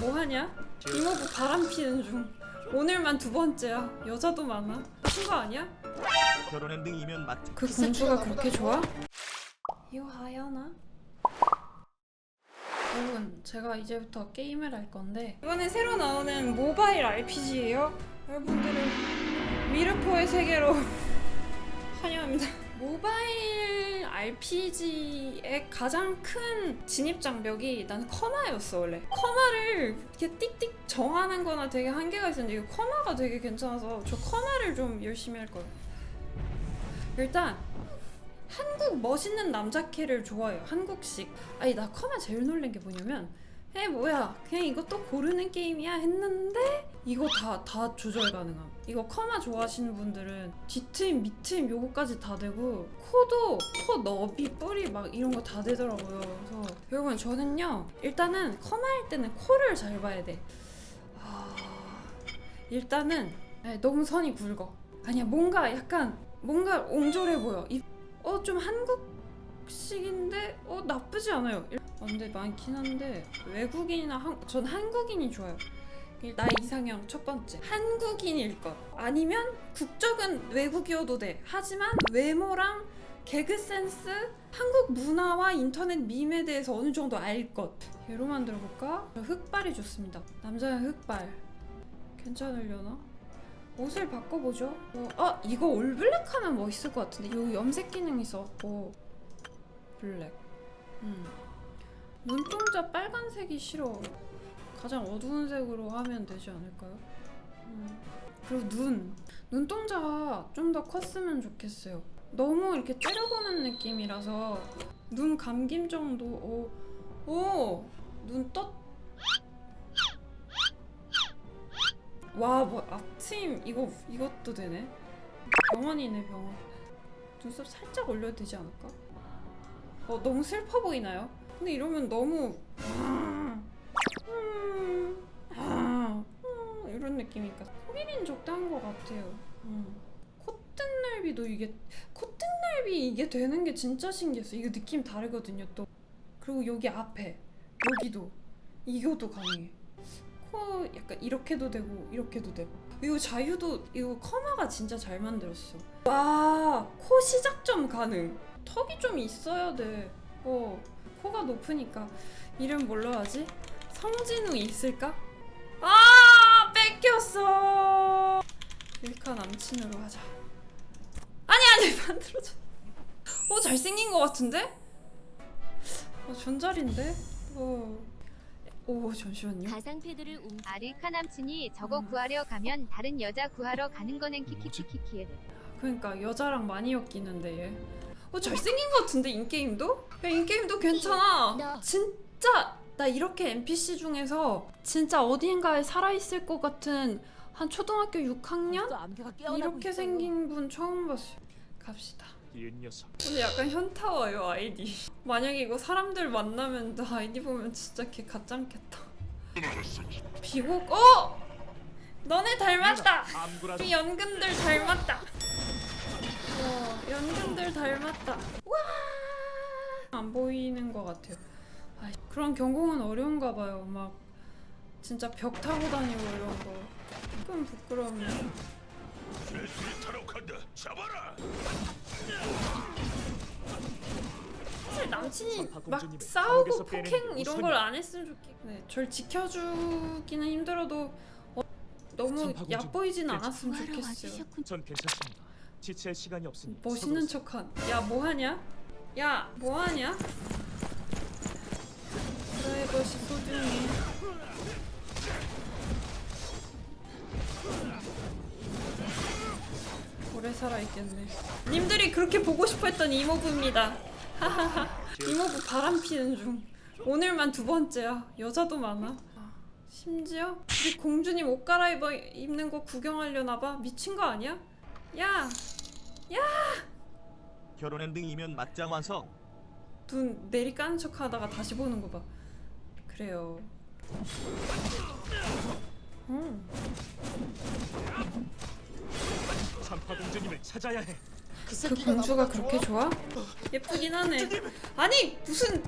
뭐하냐? 이모부 바람 피는 중. 오늘만 두 번째야. 여자도 많아. 거 아니야? 결혼 엔딩이면 맞 그 공주가 그렇게 좋아? 이거 하연아? 여러분 제가 이제부터 게임을 할 건데 이번에 새로 나오는 모바일 RPG예요 여러분들을 미르포의 세계로 환영합니다 모바일 RPG의 가장 큰 진입 장벽이 나는 커마였어 원래 커마를 이렇게 띡띡 정하는 거나 되게 한계가 있었는데 이거 커마가 되게 괜찮아서 저 커마를 좀 열심히 할 거예요 일단 한국 멋있는 남자 캐를 좋아해요. 한국식. 아니 나 커마 제일 놀란 게 뭐냐면 에 뭐야 그냥 이것도 고르는 게임이야 했는데 이거 다 다 조절 가능함. 이거 커마 좋아하시는 분들은 뒤트임 밑트임 요거까지 다 되고 코도 코 너비 뿌리 막 이런 거 다 되더라고요. 그래서 여러분 저는요 일단은 커마 할 때는 코를 잘 봐야 돼. 아 일단은 네, 너무 선이 굵어. 아니야 뭔가 약간 뭔가 옹졸해 보여. 어 좀 한국식인데 어 나쁘지 않아요. 어, 근데 많긴 한데 외국인이나 한, 전 한국인이 좋아요. 일- 나 이상형 첫 번째 한국인일 것 아니면 국적은 외국이어도 돼. 하지만 외모랑 개그 센스, 한국 문화와 인터넷 밈에 대해서 어느 정도 알 것. 얘로 만들어 볼까? 흑발이 좋습니다. 남자는 흑발. 괜찮으려나? 옷을 바꿔보죠. 어, 아 이거 올블랙 하면 멋있을 것 같은데. 요 염색 기능 있어갖고 블랙. 음. 눈동자 빨간색이 싫어. 가장 어두운 색으로 하면 되지 않을까요? 음. 그리고 눈. 눈동자가 좀 더 컸으면 좋겠어요. 너무 이렇게 때려보는 느낌이라서 눈 감김 정도. 오, 오, 눈 떴. 와, 뭐 앞트임 이거 이것도 되네. 병원이네 병원. 눈썹 살짝 올려도 되지 않을까? 어 너무 슬퍼 보이나요? 근데 이러면 너무 음, 음, 아, 음, 이런 느낌이니까 코끼리는 적당한 것 같아요. 음. 콧등 넓이도 이게 콧등 넓이 이게 되는 게 진짜 신기했어. 이거 느낌 다르거든요 또. 그리고 여기 앞에 여기도 이거도 강해. 코 약간 이렇게도 되고 이렇게도 되고 이거 자유도 이거 커마가 진짜 잘 만들었어 와 코 시작점 가능 턱이 좀 있어야 돼 어 코가 높으니까 이름 뭘로 하지 성진우 있을까 아 뺏겼어 일카 남친으로 하자 아니 아니 만들어줘 어 잘생긴 것 같은데 어 존잘인데 어. 오 잠시만요 가상 패드를 움 아리카 남친이 저거 음. 구하려 가면 다른 여자 구하러 가는 거는 키키키키키. 그러니까 여자랑 많이 엮이는데 얘. 어 잘생긴 것 같은데 인게임도? 야 인게임도 괜찮아. 나. 진짜 나 이렇게 NPC 중에서 진짜 어딘가에 살아 있을 것 같은 한 초등학교 6학년 이렇게 생긴 분 처음 봤어요. 갑시다. 이 녀석 근데 약간 현타와요 아이디. 만약에 이거 사람들 만나면 나 아이디 보면 진짜 걔 가짱겠다. 비곡 어 너네 닮았다. 이 연근들 닮았다. 와, 연근들 닮았다. 와! 안 보이는 것 같아요. 아, 그런 경공은 어려운가 봐요. 막 진짜 벽 타고 다니고 이런 거. 조금 부끄럽네. 타러 간다 잡아라 사실 남친이 막 싸우고 폭행 게 이런. 걸 안 했으면 좋겠. 네, 절 지켜주기는 힘들어도 어, 너무 얕보이진 않았으면 구하러 좋겠어요. 와주셨군. 전 괜찮습니다 지체할 시간이 없으니 멋있는. 척한. 야 뭐하냐? 야 뭐하냐? 프라이버시 소중히. 오래 살아있겠네. 님들이 그렇게 보고 싶어 했던 이모부입니다. 하하하. 이모부 바람 피는 중. 오늘만 두 번째야. 여자도 많아. 심지어 우리 공주님 옷 갈아입어 입는 거 구경하려나 봐. 미친 거 아니야? 야, 결혼 엔딩이면 맞짱 완성 눈 내리 까는 척 하다가 다시 보는 거 봐. 그래요. 음. 산파 공주님을 찾아야 해 그 공주가 그렇게 좋아? 예쁘긴 하네. 아니 무슨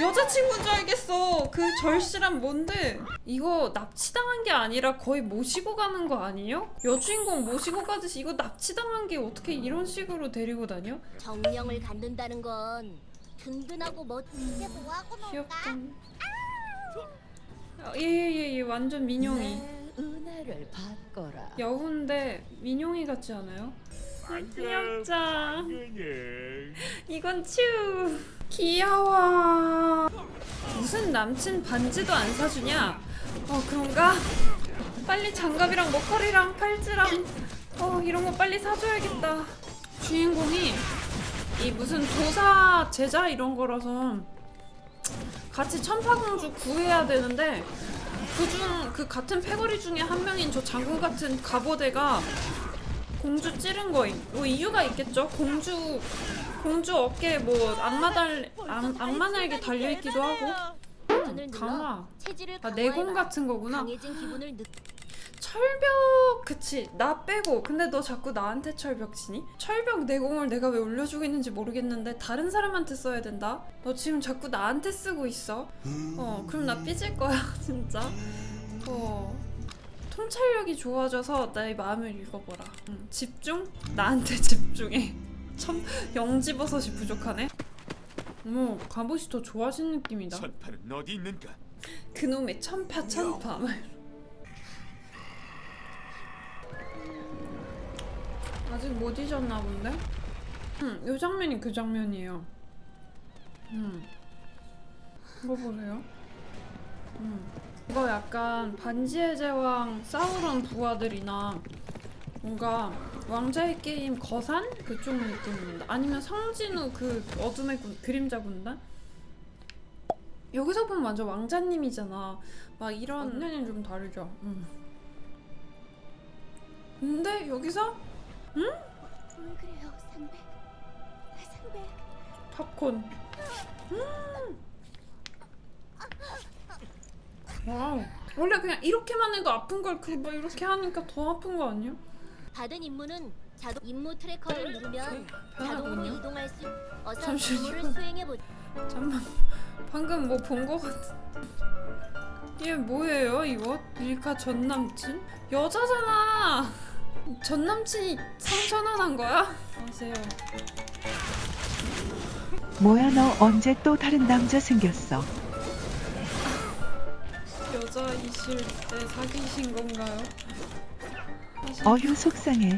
여자친구인 줄 알겠어. 그 절실한 뭔데? 이거 납치당한 게 아니라 거의 모시고 가는 거 아니에요? 여주인공 모시고 가듯이 이거 납치당한 게 어떻게 이런 식으로 데리고 다녀? 정령을 갖는다는 건 든든하고 멋지게 뭐하고 귀엽다. 예예 예 예, 완전 민용이. 은혜를 받거라. 여우인데 민용이 같지 않아요? 귀엽자. 이건 츄. 귀여워. 무슨 남친 반지도 안 사주냐? 어 그런가? 빨리 장갑이랑 목걸이랑 팔찌랑 어 이런 거 빨리 사줘야겠다. 주인공이 이 무슨 도사 제자 이런 거라서 같이 천파공주 구해야 되는데 그중 그 같은 패거리 중에 한 명인 저 장군 같은 갑오대가 공주 찌른 거임. 뭐 이유가 있겠죠. 공주 공주 어깨에 뭐 악마 달 악, 악마 날개 달려 있기도 하고. 음, 강화. 아 내공. 같은 거구나. 철벽 그치 나 빼고. 근데 너 자꾸 나한테 철벽 치니? 철벽 내공을 내가 왜 올려주고 있는지 모르겠는데 다른 사람한테 써야 된다? 너 지금 자꾸 나한테 쓰고 있어? 어 그럼 나 삐질 거야 진짜. 어. 통찰력이 좋아져서 나의 마음을 읽어보라. 응, 집중? 나한테 집중해. 참 영지버섯이 부족하네. 어머 갑옷이 더 좋아진 느낌이다. 전파는 어디 있는가? 그놈의 천파 천파 아직 못 잊었나 본데? 응, 요 장면이 그 장면이에요. 음. 이거 보세요. 음. 이거 약간 반지의 제왕 싸우던 부하들이나 뭔가 왕자의 게임 거산 그쪽 느낌입니다. 아니면 성진우 그 어둠의 군, 그림자 군단? 여기서 보면 완전 왕자님이잖아. 막 이런 언니는 좀 다르죠. 음. 근데 여기서 왜 그래요 상백 상백 팝콘. 음. 와우. 원래 그냥 이렇게만 해도 아픈 걸그뭐 이렇게 하니까 더 아픈 거 아니야? 받은 임무는 자동 임무 트래커를 누르면 자동으로 변하군요. 이동할 수 어서 잠시만요. 임무를 수행해보 잠만. 방금 뭐 본 거 같은. 얘 뭐예요 이거? 밀카 전 남친? 여자잖아. 전 남친이 상처난한 거야? 아세요. 뭐야 너 언제 또 다른 남자 생겼어? 여자이실 때 사귀신 건가요? 사실 어휴 속상해.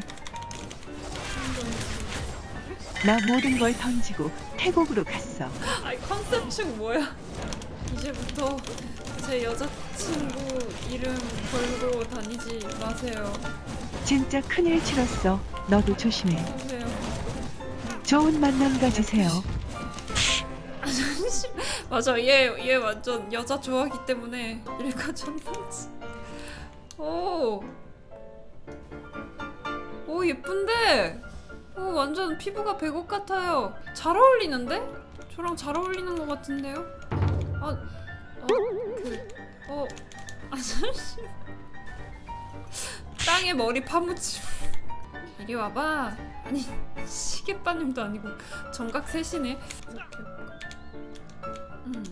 나 모든 걸 던지고 태국으로 갔어. 아이 컨셉충 뭐야? 이제부터 제 여자친구 이름 걸고 다니지 마세요. 진짜 큰일 치렀어. 너도 조심해. 좋은 만남 가지세요. 아 맞아 얘 얘 완전 여자 좋아하기 때문에 일가 줬는지. 오. 오 예쁜데. 오 완전 피부가 백옥 같아요. 잘 어울리는데? 저랑 잘 어울리는 것 같은데요? 아, 어, 그, 어, 아 잠시. 땅에 머리 파묻힘. 이리 와봐. 아니 시계바님도 아니고 정각 셋이네. 이렇게? 음.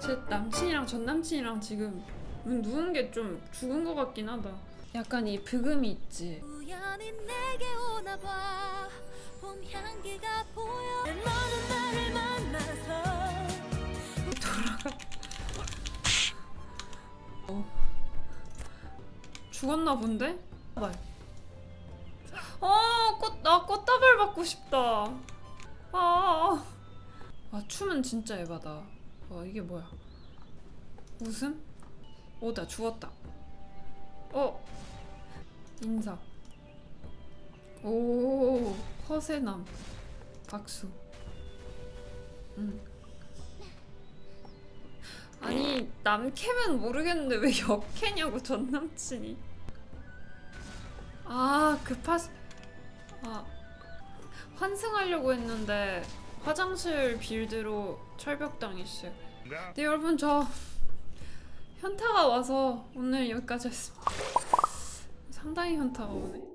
제 남친이랑 전 남친이랑 지금 누운 게 좀 죽은 것 같긴 하다. 약간 이 브금이 있지. 향기가 죽었나 본데? 말. 어, 꽃, 나 꽃다발 받고 싶다. 아, 아, 아, 춤은 진짜 에바다. 와, 이게 뭐야? 웃음? 오, 나 죽었다. 어, 인사. 오, 허세남. 박수. 음. 아니 남 캐면 모르겠는데 왜 역 캐냐고 전 남친이 아 급하 아 환승하려고 했는데 화장실 빌드로 철벽당했어요. 네 여러분 저 현타가 와서 오늘 여기까지 했습니다. 상당히 현타가 오네